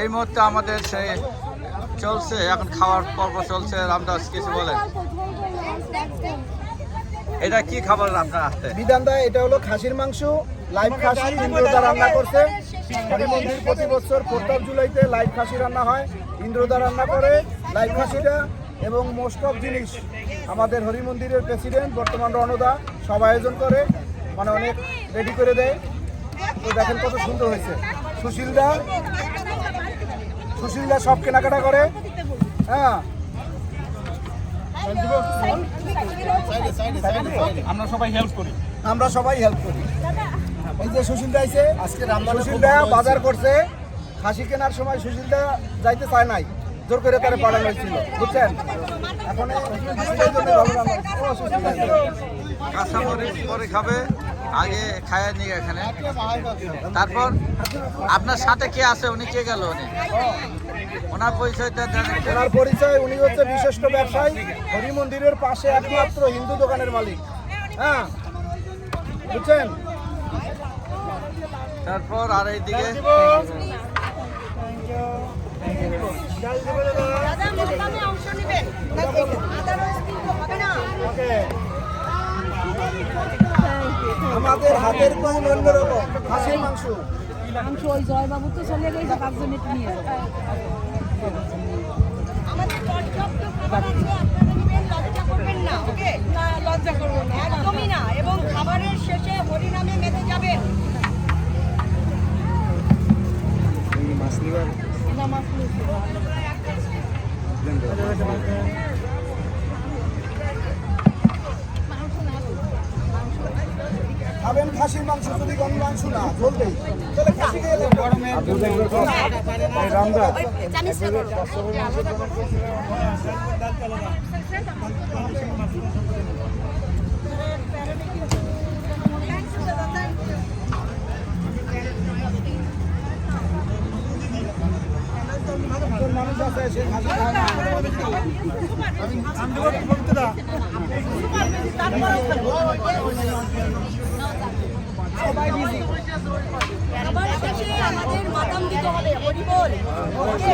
এই মুহূর্তে আমাদের সেই চলছে, এখন খাওয়ার পর্ব চলছে, রামদাস, কিছু বলেন। এটা কি খাবার আপনার হাতে বিধান দেয় এটা হলো খাসির মাংস, লাইভ খাসি ইন্দ্রদা রান্না করছে। হরি মন্দির প্রতি বছর অফ জুলাইতে লাইভ খাসি রান্না হয়। ইন্দ্রদা রান্না করে লাইভ খাসিটা এবং মোস্ট অফ জিনিস আমাদের হরি মন্দিরের প্রেসিডেন্ট, বর্তমান রণদা, সব আয়োজন করে মানে অনেক রেডি করে দেয়। তো দেখেন কত সুন্দর হয়েছে। সুশীলদা সুশীলদা সব কেনাকাটা করে। হ্যাঁ। আমরা সবাই হেল্প করি। আমরা সবাই হেল্প করি। এই যে সুশীলদা আছে আজকে সুশীলদা বাজার করছে। খাসি কেনার সময় সুশীলদা যাইতে চায় নাই। জোর করে তারা পাঠানো হয়েছিল। বুঝছেন? পরে খাবে আগে খায় নিয়ে এখানে। তারপর আপনার সাথে কে আছে? উনি কে গেল উনি? ওনার পরিচয়টা ওনার পরিচয় উনি হচ্ছে বিশিষ্ট ব্যবসায়ী হরি মন্দিরের পাশে একমাত্র হিন্দু দোকানের মালিক। হ্যাঁ বুঝছেন? তারপর আর এই এইদিকে আমাদের হাতের কোন অন্যরকম। খাসির মাংস। মাংস ওই জয়বাবু তো চলে গেছে পাঁচজন নিয়ে আমাদের পর্যাপ্ত খাবার আছে আপনারা নেবেন লজ্জা করবেন না ওকে? না লজ্জা করব না। একদমই না এবং খাবারের শেষে হরিনামে মেতে যাবেন। না মাছ নিয়েছি। খাবেন খাসির মাংস যদি গম মাংস না চলবেই। তাহলে খাসি খেয়ে গরমে রামদা মানুষ আছে সে খাসি খায় না। শেষে আমাদের মাতাম দিতে হবে হরি বল।